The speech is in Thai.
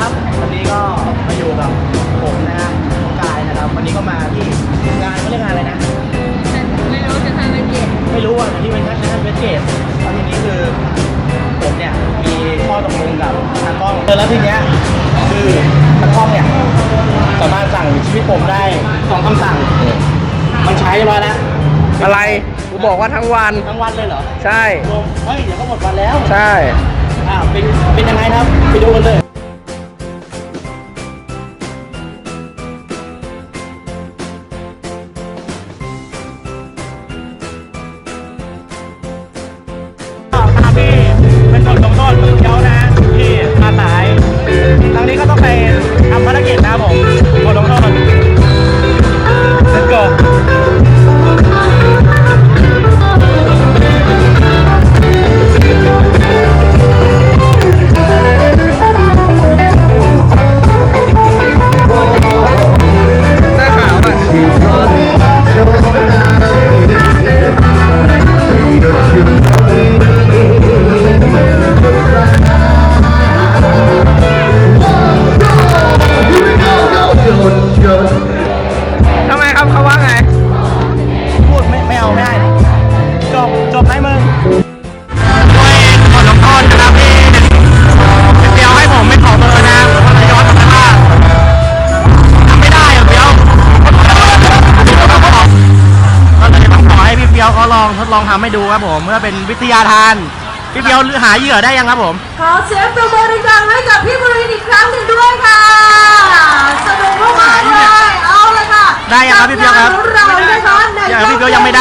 ครับวันนี้ก็มาอยู่กับผมนะฮะกายนะครับ วันนี้ก็มาที่งานเขาเรียกงานอะไรนะ ไม่รู้จะทำอะไรเก็ไม่รู้ว่าที่เป็นท่านท่เวสเกตตอนนี้คือผมเนี่ยมีข้อตกลงกับทางกล้องเออแล้วทีเนี้ยคือทางกล้องเนี่ยสามารถสั่งชีวิตผมได้สองคำสั่ง มันใช้มาแล้วอะไรกูบอกว่าทั้งวัน ทั้งวันเลยเหรอใช่ รวเฮ้ยเดี๋ยวก็หมดวันแล้วใช่ อ่าเป็นเป็นยังไงครับไปดูกันเลย เปียวเขาลองทดลองทำให้ดูครับผมเพื่อเป็นวิทยาทานพี่เปียวหาเหยื่อได้ยังครับผมขอเสียงปรบมือดังๆให้กับพี่บุรินทร์อีกครั้งหนึ่งด้วยค่ะสนุกมากๆเลยเอาเลยค่ะได้ยังครับพี่เปียวครับกับงานของเรานะคะในยังพี่เปียวยังไม่ได้